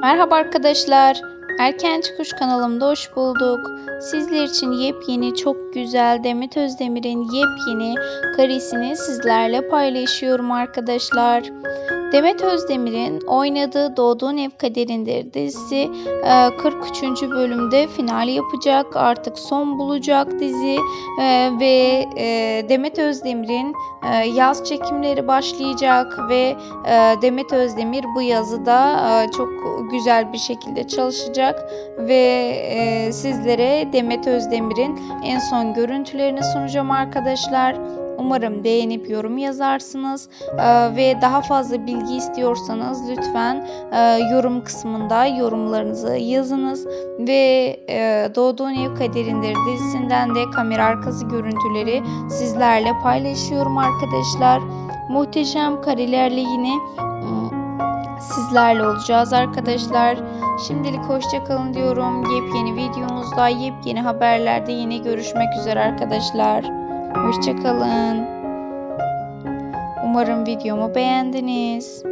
Merhaba arkadaşlar. Erken Çıkış kanalımda hoş bulduk. Sizler için yepyeni çok güzel Demet Özdemir'in yepyeni karesini sizlerle paylaşıyorum arkadaşlar. Demet Özdemir'in oynadığı Doğduğun Ev Kaderindir dizisi e, 43. bölümde final yapacak. Artık son bulacak dizi E, ve e, Demet Özdemir'in e, yaz çekimleri başlayacak ve e, Demet Özdemir bu yazıda e, çok güzel bir şekilde çalışacak ve e, sizlere Demet Özdemir'in en son görüntülerini sunacağım arkadaşlar. Umarım beğenip yorum yazarsınız E, ve daha fazla bilgi istiyorsanız lütfen e, yorum kısmında yorumlarınızı yazınız ve e, Doğduğun Ev Kaderindir dizisinden de kamera arkası görüntüleri sizlerle paylaşıyorum arkadaşlar. Muhteşem karelerle yine sizlerle olacağız arkadaşlar. Şimdilik hoşçakalın diyorum. Yepyeni videomuzda, yepyeni haberlerde yine görüşmek üzere arkadaşlar. Hoşçakalın. Umarım videomu beğendiniz.